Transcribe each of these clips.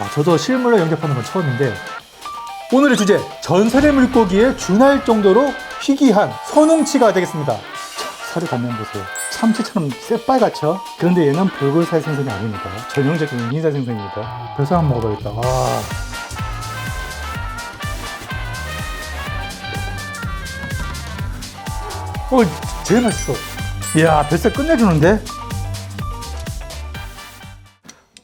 아, 저도 실물로 영접하는 건 처음인데 오늘의 주제 전설의 물고기에 준할 정도로 희귀한 선웅치가 되겠습니다. 자, 살이 단면 보세요. 참치처럼 새빨갛죠? 그런데 얘는 붉은살 생선이 아닙니다. 전형적인 흰살 생선입니다. 그래서 한번 먹어봐야겠다. 와. 어, 제일 맛있어. 이야, 뱃살 끝내주는데?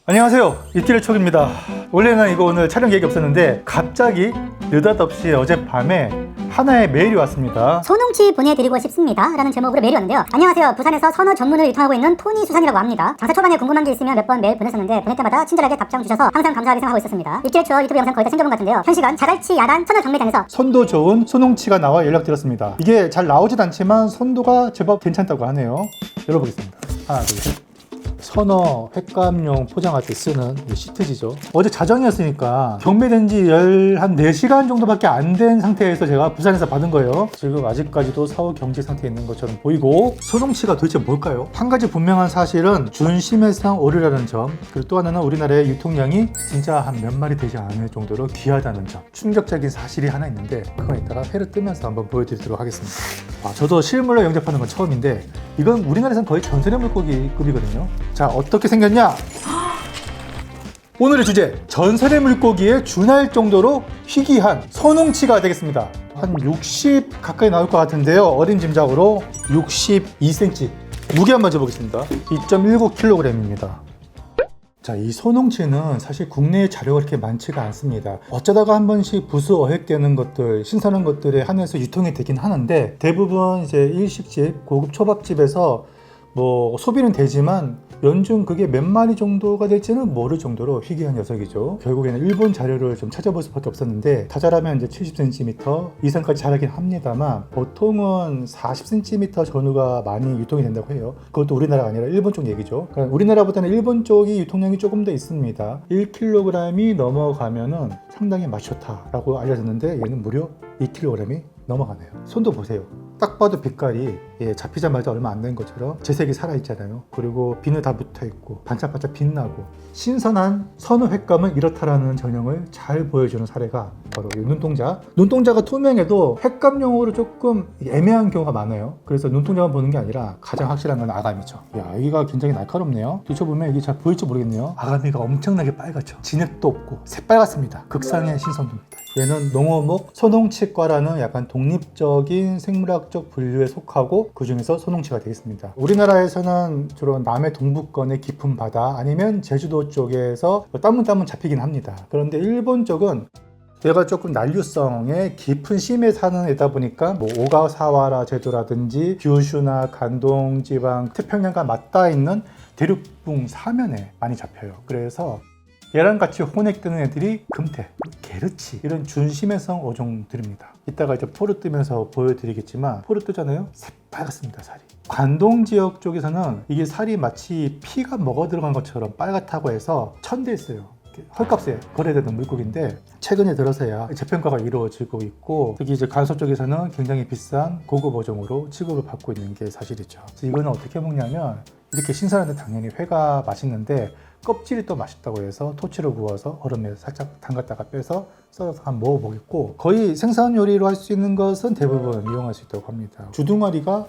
안녕하세요. 이티를 촉입니다. 원래는 이거 오늘 촬영 계획이 없었는데 갑자기 느닷없이 어젯밤에 하나의 메일이 왔습니다. 소농치 보내드리고 싶습니다. 라는 제목으로 메일이 왔는데요. 안녕하세요. 부산에서 선어 전문을 유통하고 있는 토니 수산이라고 합니다. 장사 초반에 궁금한 게 있으면 몇 번 메일 보냈었는데 보낼 때마다 친절하게 답장 주셔서 항상 감사하게 생각하고 있었습니다. 일주일 추억 유튜브 영상 거의 다 챙겨본 것 같은데요. 현 시간 자갈치 야단 선어 경매장에서 선도 좋은 소농치가 나와 연락드렸습니다. 이게 잘 나오진 않지만 선도가 제법 괜찮다고 하네요. 열어보겠습니다. 하나, 둘, 셋. 선어 횟감용 포장할 때 쓰는 이 시트지죠. 어제 자정이었으니까 경매된 지한 4시간 정도밖에 안 된 상태에서 제가 부산에서 받은 거예요. 지금 아직까지도 사후 경직 상태에 있는 것처럼 보이고 소농치가 도대체 뭘까요? 한 가지 분명한 사실은 준심해상 오류라는 점 그리고 또 하나는 우리나라의 유통량이 진짜 한 몇 마리 되지 않을 정도로 귀하다는 점 충격적인 사실이 하나 있는데 그건 이따가 회를 뜨면서 한번 보여드리도록 하겠습니다. 아, 저도 실물로 영접하는 건 처음인데 이건 우리나라에선 거의 전설의 물고기급이거든요. 자 어떻게 생겼냐? 오늘의 주제 전설의 물고기에 준할 정도로 희귀한 선웅치가 되겠습니다. 한 60 가까이 나올 것 같은데요. 어린 짐작으로 62cm. 무게 한번 재보겠습니다. 2.19kg입니다. 자, 이 소농치는 사실 국내에 자료가 그렇게 많지가 않습니다. 어쩌다가 한 번씩 부수 어획되는 것들, 신선한 것들에 한해서 유통이 되긴 하는데 대부분 이제 일식집, 고급 초밥집에서 뭐 소비는 되지만 연중 그게 몇 마리 정도가 될지는 모를 정도로 희귀한 녀석이죠. 결국에는 일본 자료를 좀 찾아볼 수밖에 없었는데 다 자라면 이제 70cm 이상까지 자라긴 합니다만 보통은 40cm 전후가 많이 유통이 된다고 해요. 그것도 우리나라가 아니라 일본 쪽 얘기죠. 그러니까 우리나라보다는 일본 쪽이 유통량이 조금 더 있습니다. 1kg이 넘어가면은 상당히 맛 좋다라고 알려졌는데 얘는 무려 2kg이 넘어가네요. 손도 보세요. 딱 봐도 빛깔이 예, 잡히자마자 얼마 안 된 것처럼 재색이 살아있잖아요. 그리고 비늘 다 붙어있고 반짝반짝 빛나고 신선한 선우 횟감은 이렇다라는 전형을 잘 보여주는 사례가 바로 이 눈동자. 눈동자가 투명해도 횟감용으로 조금 애매한 경우가 많아요. 그래서 눈동자만 보는 게 아니라 가장 확실한 건 아가미죠. 야, 여기가 굉장히 날카롭네요. 뒤쳐보면 이게 잘 보일지 모르겠네요. 아가미가 엄청나게 빨갛죠. 진흙도 없고 새빨갛습니다. 극상의 신선도입니다. 얘는 농어목 소농치과라는 약간 독립적인 생물학 적 분류에 속하고 그 중에서 소농치가 되겠습니다. 우리나라에서는 주로 남해 동부권의 깊은 바다 아니면 제주도 쪽에서 따문따문 잡히긴 합니다. 그런데 일본 쪽은 얘가 조금 난류성의 깊은 심에 사는 애다 보니까 뭐 오가사와라 제도라든지 규슈나 간동 지방 태평양과 맞닿아 있는 대륙붕 사면에 많이 잡혀요. 그래서 얘랑 같이 혼액되는 애들이 금태, 게르치 이런 준심해성 어종들입니다. 이따가 이제 포르 뜨면서 보여드리겠지만 포르 뜨잖아요. 새빨갛습니다 살이. 관동 지역 쪽에서는 이게 살이 마치 피가 먹어 들어간 것처럼 빨갛다고 해서 천대했어요. 헐값에 거래되는 물고기인데 최근에 들어서야 재평가가 이루어지고 있고 특히 이제 간섭 쪽에서는 굉장히 비싼 고급 어종으로 취급을 받고 있는 게 사실이죠. 이거는 어떻게 먹냐면 이렇게 신선한데 당연히 회가 맛있는데 껍질이 또 맛있다고 해서 토치로 구워서 얼음에 살짝 담갔다가 빼서 썰어서 한번 먹어보겠고 거의 생선 요리로 할 수 있는 것은 대부분 이용할 수 있다고 합니다. 주둥아리가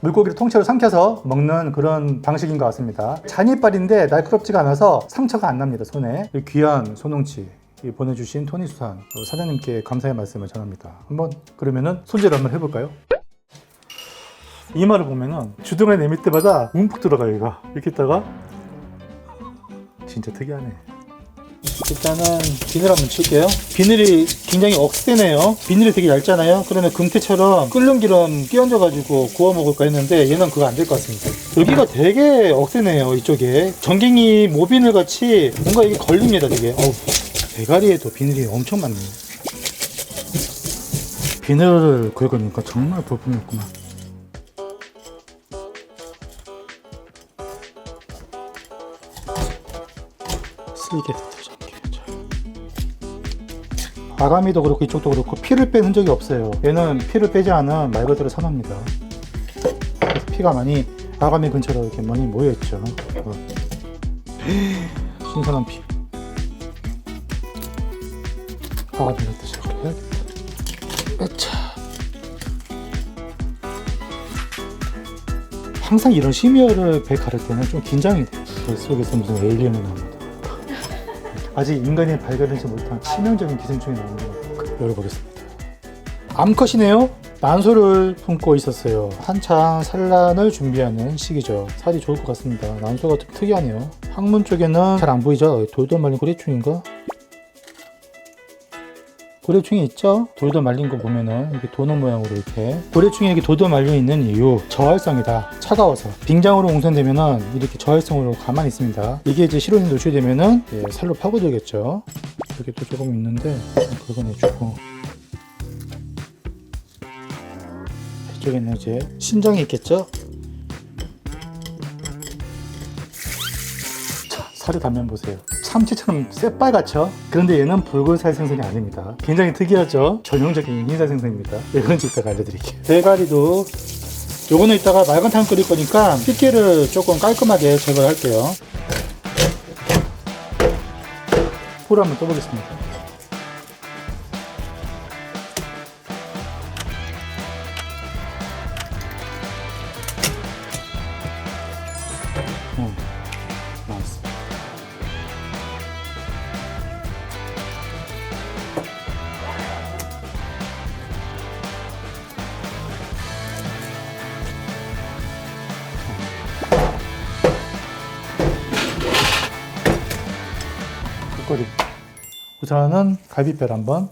물고기를 통째로 삼켜서 먹는 그런 방식인 것 같습니다. 잔이빨인데 날카롭지가 않아서 상처가 안 납니다, 손에. 이 귀한 소농치 이 보내주신 토니 수산 어, 사장님께 감사의 말씀을 전합니다. 한번 그러면은 손질 한번 해볼까요? 이마를 보면은 주둥아리 내밀 때마다 움푹 들어가요, 얘가. 이렇게 있다가 진짜 특이하네. 일단은 비늘 한번 칠게요. 비늘이 굉장히 억세네요. 비늘이 되게 얇잖아요. 그러면 금태처럼 끓는 기름 끼얹어 가지고 구워 먹을까 했는데 얘는 그거 안 될 것 같습니다. 여기가 되게 억세네요. 이쪽에 전갱이 모비늘 같이 뭔가 이게 걸립니다. 되게. 어우, 대가리에도 비늘이 엄청 많네요. 비늘을 긁으니까 정말 볼품이었구만. 뜯어줄게. 아가미도 그렇고 이쪽도 그렇고 피를 뺀 흔적이 없어요. 얘는 피를 빼지 않은 말 그대로 산호입니다. 그래서 피가 많이 아가미 근처로 이렇게 많이 모여있죠. 어. 신선한 피. 화가 들었다 시작해. 으차. 항상 이런 심혈을 배 가를 때는 좀 긴장이 돼. 배 속에서 무슨 에일리언이 나옵니다. 아직 인간이 발견하지 못한 치명적인 기생충이 나옵니다. 열어보겠습니다. 암컷이네요. 난소를 품고 있었어요. 한창 산란을 준비하는 시기죠. 살이 좋을 것 같습니다. 난소가 좀 특이하네요. 항문 쪽에는 잘 안 보이죠? 돌돌 말린 고래충인가? 고래충이 있죠? 돌돌 말린 거 보면은 이렇게 도넛 모양으로 이렇게 고래충이 이렇게 돌돌 말려 있는 이유 저활성이다. 차가워서. 빙장으로 옹선되면은 이렇게 저활성으로 가만히 있습니다. 이게 이제 실온에 노출되면은 예, 살로 파고들겠죠. 여기 또 조금 있는데 긁어내주고. 이쪽에는 이제 신장이 있겠죠? 자, 살의 단면 보세요. 참치처럼 새빨갛죠? 그런데 얘는 붉은살 생선이 아닙니다. 굉장히 특이하죠? 전형적인 흰살 생선입니다. 왜 그런지 이따가 알려드릴게요. 대가리도 요거는 이따가 맑은탕 끓일 거니까 핏기를 조금 깔끔하게 제거를 할게요. 불을 한번 떠보겠습니다. 음, 우선은 갈비뼈를 한번.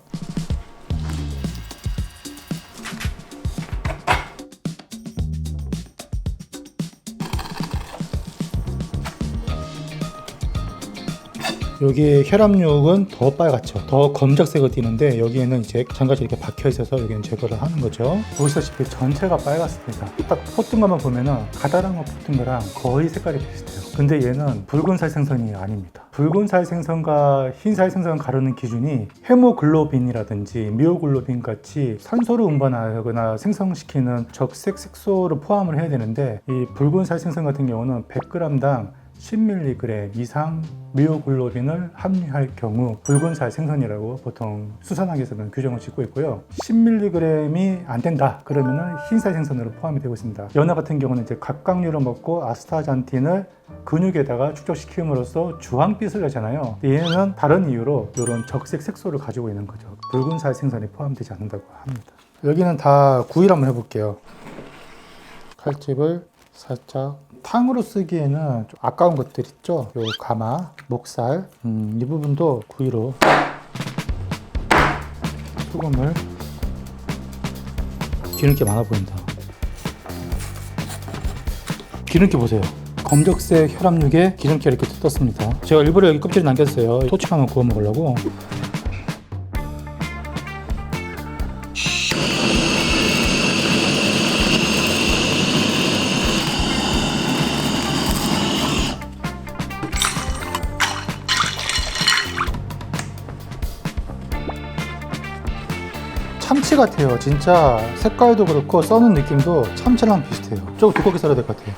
여기 혈압육은 더 빨갛죠. 더 검정색을 띠는데 여기에는 이제 장갑이 이렇게 박혀 있어서 여기는 제거를 하는 거죠. 보시다시피 전체가 빨갛습니다. 딱 포뜬 것만 보면은 가다랑어 포뜬 거랑 거의 색깔이 비슷해요. 근데 얘는 붉은살 생선이 아닙니다. 붉은살 생선과 흰살 생선 가르는 기준이 헤모글로빈이라든지 미오글로빈 같이 산소를 운반하거나 생성시키는 적색 색소를 포함을 해야 되는데 이 붉은살 생선 같은 경우는 100g당 10mg 이상 미오글로빈을 함유할 경우 붉은살 생선이라고 보통 수산학에서는 규정을 짓고 있고요. 10mg이 안 된다 그러면은 흰살 생선으로 포함이 되고 있습니다. 연어 같은 경우는 이제 각각류를 먹고 아스타잔틴을 근육에다가 축적시킴으로써 주황빛을 내잖아요. 얘는 다른 이유로 이런 적색 색소를 가지고 있는 거죠. 붉은살 생선이 포함되지 않는다고 합니다. 여기는 다 구이를 한번 해볼게요. 칼집을 살짝 탕으로 쓰기에는 좀 아까운 것들 있죠. 요 가마, 목살, 음, 이 부분도 구이로 소금을 기름기 많아 보인다. 기름기 보세요. 검정색 혈압육에 기름기가 이렇게 떴습니다. 제가 일부러 여기 껍질 남겼어요. 토치하면 구워 먹으려고. 참치 같아요. 진짜 색깔도 그렇고 써는 느낌도 참치랑 비슷해요. 조금 두껍게 썰어야 될 것 같아요.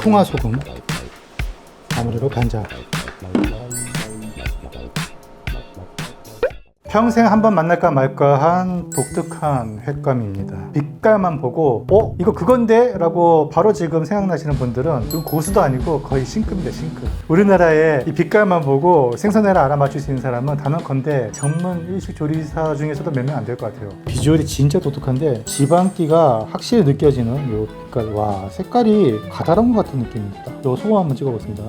콩화 소금, 마무리로 간장. 평생 한번 만날까 말까 한 독특한 횟감입니다. 빛깔만 보고 어 이거 그건데? 라고 바로 지금 생각나시는 분들은 고수도 아니고 거의 싱크입니다 싱크. 우리나라에 이 빛깔만 보고 생선회를 알아맞힐 수 있는 사람은 단언컨대 전문 일식 조리사 중에서도 몇 명 안 될 것 같아요. 비주얼이 진짜 독특한데 지방기가 확실히 느껴지는 요 빛깔 와 색깔이 가다로운 것 같은 느낌입니다. 요 소금 한번 찍어보겠습니다.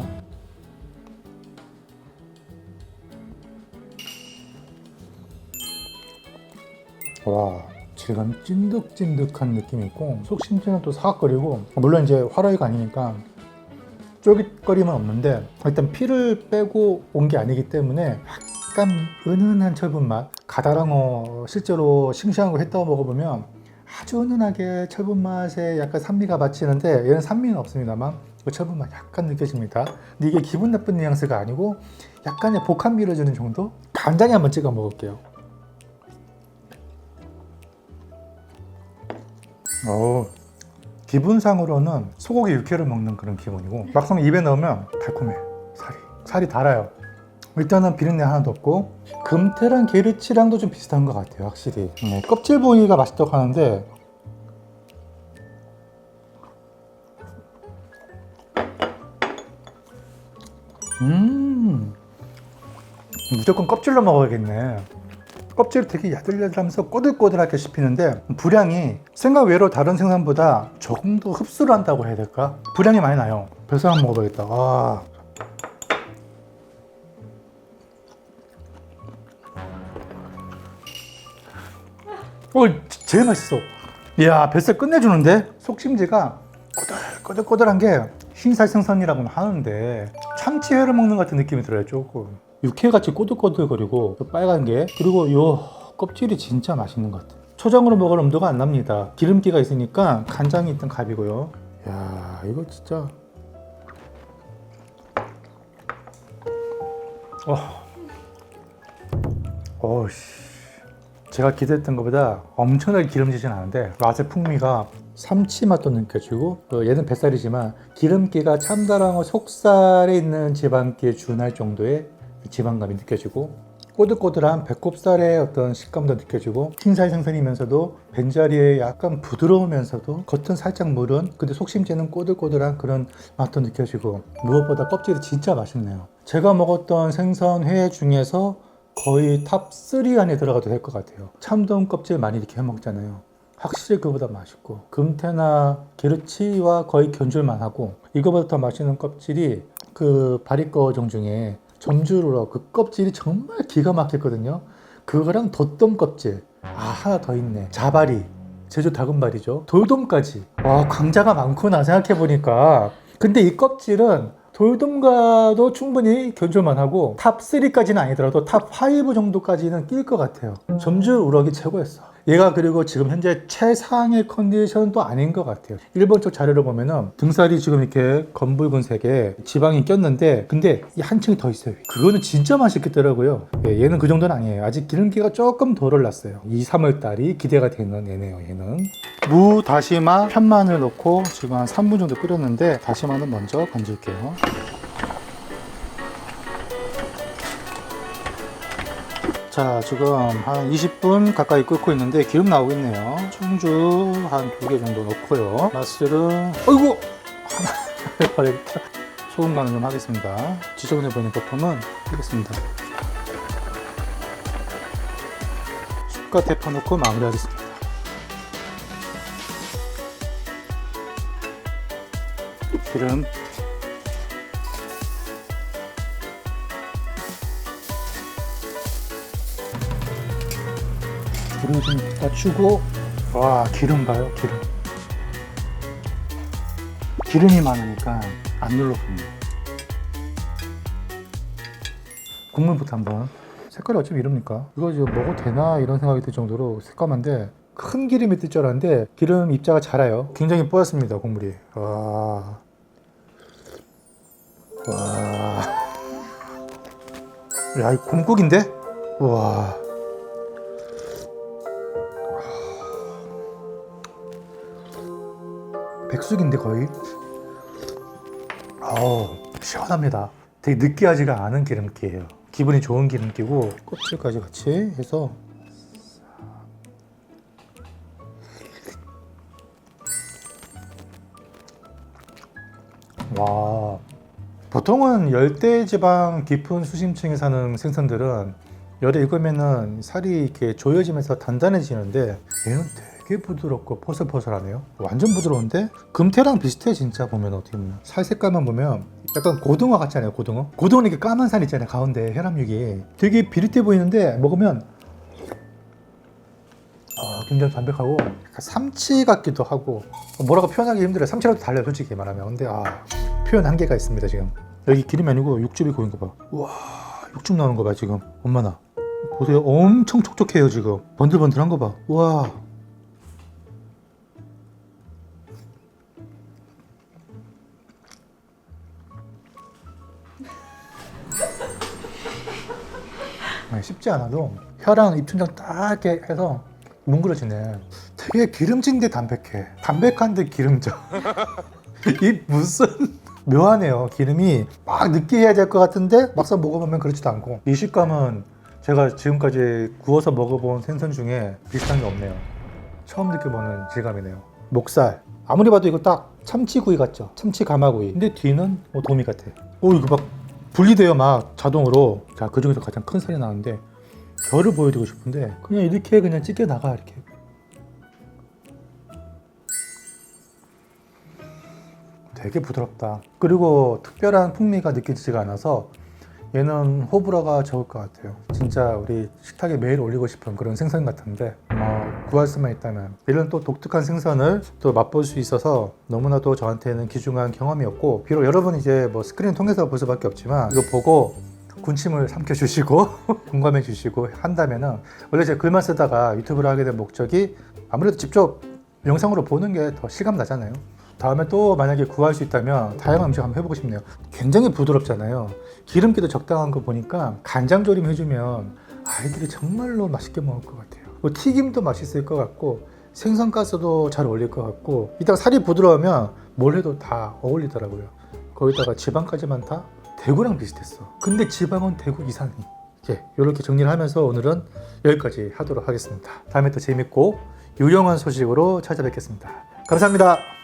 와 질감이 찐득찐득한 느낌이 있고 속 심지어는 또 사각거리고 물론 이제 화로이가 아니니까 쫄깃거림은 없는데 일단 피를 빼고 온 게 아니기 때문에 약간 은은한 철분 맛 가다랑어 실제로 싱싱한 거 했다고 먹어보면 아주 은은하게 철분 맛에 약간 산미가 받치는데 얘는 산미는 없습니다만 그 철분 맛 약간 느껴집니다. 근데 이게 기분 나쁜 뉘앙스가 아니고 약간의 복합미를 주는 정도? 간장에 한번 찍어 먹을게요. 어, 기분상으로는 소고기 육회를 먹는 그런 기분이고 막상 입에 넣으면 달콤해 살이. 살이 달아요. 일단은 비린내 하나도 없고 금태랑 게르치랑도 좀 비슷한 것 같아요 확실히. 네, 껍질 부위가 맛있다고 하는데 음 무조건 껍질로 먹어야겠네 껍질이 되게 야들야들하면서 꼬들꼬들하게 씹히는데 분량이 생각 외로 다른 생선보다 조금 더 흡수를 한다고 해야 될까? 분량이 많이 나요. 그래서 한번 먹어봐야겠다. 와. 어, 제일 맛있어. 이야, 뱃살 끝내주는데? 속심지가 꼬들꼬들꼬들한 게 흰살 생선이라고는 하는데 참치 회를 먹는 것 같은 느낌이 들어요, 조금. 육회같이 꼬들꼬들거리고 그 빨간 게 그리고 요 껍질이 진짜 맛있는 것 같아요. 초장으로 먹을 엄두가 안 납니다. 기름기가 있으니까 간장이 있던 값이고요. 야, 이거 진짜. 어. 어씨. 제가 기대했던 것보다 엄청나게 기름지진 않은데 맛의 풍미가 삼치 맛도 느껴지고 어, 얘는 뱃살이지만 기름기가 참다랑어 속살에 있는 지방기에 준할 정도의 지방감이 느껴지고 꼬들꼬들한 배꼽살의 어떤 식감도 느껴지고 흰살 생선이면서도 벤자리의 약간 부드러우면서도 겉은 살짝 무른 근데 속심지는 꼬들꼬들한 그런 맛도 느껴지고 무엇보다 껍질이 진짜 맛있네요. 제가 먹었던 생선 회 중에서 거의 탑 3 안에 들어가도 될 것 같아요. 참돔 껍질 많이 이렇게 해 먹잖아요. 확실히 그보다 맛있고 금태나 게르치와 거의 견줄만 하고 이거보다 더 맛있는 껍질이 그 바리꺼종 중에 점주로 그 껍질이 정말 기가 막혔거든요. 그거랑 덧돔 껍질. 아, 하나 더 있네. 자바리. 제주 다금바리죠. 돌돔까지. 와, 광자가 많구나 생각해보니까. 근데 이 껍질은 돌돔과도 충분히 견줄만 하고 탑3까지는 아니더라도 탑5 정도까지는 낄 것 같아요. 점주 우럭이 최고였어. 얘가 그리고 지금 현재 최상의 컨디션도 아닌 것 같아요. 일본 쪽 자료를 보면은 등살이 지금 이렇게 검붉은 색에 지방이 꼈는데 근데 이 한 층이 더 있어요. 그거는 진짜 맛있겠더라고요. 예, 얘는 그 정도는 아니에요. 아직 기름기가 조금 덜 올랐어요. 2, 3월 달이 기대가 되는 얘네요. 얘는 무, 다시마, 편마늘 넣고 지금 한 3분 정도 끓였는데 다시마는 먼저 건질게요. 자 지금 한 20분 가까이 끓고 있는데 기름 나오고 있네요. 청주 한 두 개 정도 넣고요. 맛술은 어이구! 하나. 소금 간을 좀 하겠습니다. 지저분해 보이는 거품은 빼겠습니다. 숟가 넣고 마무리하겠습니다. 기름 불을 좀 낮추고 와 기름 봐요 기름. 기름이 많으니까 안 눌러붙네 국물부터 한번. 색깔이 어쩜 이럽니까? 이거 지금 먹어도 되나 이런 생각이 들 정도로 새까만데 큰 기름이 뜰 줄 알았는데 기름 입자가 잘아요. 굉장히 뽀얗습니다 국물이. 와. 와. 야, 이 곰국인데? 와. 백숙인데 거의? 아우 시원합니다. 되게 느끼하지가 않은 기름기예요. 기분이 좋은 기름기고 껍질까지 같이 해서. 와 보통은 열대 지방 깊은 수심층에 사는 생선들은 열에 익으면은 살이 이렇게 조여지면서 단단해지는데 얘는 되게 부드럽고 포슬포슬하네요. 완전 부드러운데? 금태랑 비슷해 진짜 보면 어떻게 보면. 살 색깔만 보면 약간 고등어 같지 않아요 고등어? 고등어는 이렇게 까만 살 있잖아요 가운데 혈압육이. 되게 비릿해 보이는데 먹으면 아, 굉장히 담백하고 약간 삼치 같기도 하고. 뭐라고 표현하기 힘들어요. 삼치라도 달라요 솔직히 말하면. 근데 아 표현 한계가 있습니다 지금. 여기 기름이 아니고 육즙이 고인 거봐. 우와 육즙 나오는 거 봐 지금. 엄마나. 보세요. 엄청 촉촉해요 지금. 번들번들한 거봐. 우와 씹지 않아도 혀랑 입천장 딱 이렇게 해서 뭉그러지네. 되게 기름진데 담백해. 담백한데 기름져. 이 무슨 묘하네요. 기름이 막 느끼해야 될 것 같은데 막상 먹어보면 그렇지도 않고 이 식감은 제가 지금까지 구워서 먹어본 생선 중에 비슷한 게 없네요. 처음 느껴보는 질감이네요. 목살. 아무리 봐도 이거 딱 참치구이 같죠? 참치 가마구이. 근데 뒤는 뭐 도미 같아. 오 이거 막 분리돼요 막 자동으로. 자 그 중에서 가장 큰 살이 나는데 결을 보여드리고 싶은데 그냥 이렇게 그냥 찢겨 나가 이렇게. 되게 부드럽다. 그리고 특별한 풍미가 느껴지지가 않아서 얘는 호불호가 적을 것 같아요. 진짜 우리 식탁에 매일 올리고 싶은 그런 생선 같은데 어, 구할 수만 있다면 이런 또 독특한 생선을 또 맛볼 수 있어서 너무나도 저한테는 귀중한 경험이었고 비록 여러분 이제 뭐 스크린 통해서 볼 수밖에 없지만 이거 보고 군침을 삼켜주시고 공감해 주시고 한다면은 원래 제가 글만 쓰다가 유튜브를 하게 된 목적이 아무래도 직접 영상으로 보는 게 더 실감 나잖아요. 다음에 또 만약에 구할 수 있다면 다양한 음식 한번 해보고 싶네요. 굉장히 부드럽잖아요. 기름기도 적당한 거 보니까 간장 조림 해주면 아이들이 정말로 맛있게 먹을 것 같아요. 뭐 튀김도 맛있을 것 같고 생선 가스도 잘 어울릴 것 같고 이따가 살이 부드러우면 뭘 해도 다 어울리더라고요. 거기다가 지방까지만 다 대구랑 비슷했어. 근데 지방은 대구 이상이. 예, 이렇게 정리를 하면서 오늘은 여기까지 하도록 하겠습니다. 다음에 또 재밌고 유용한 소식으로 찾아뵙겠습니다. 감사합니다.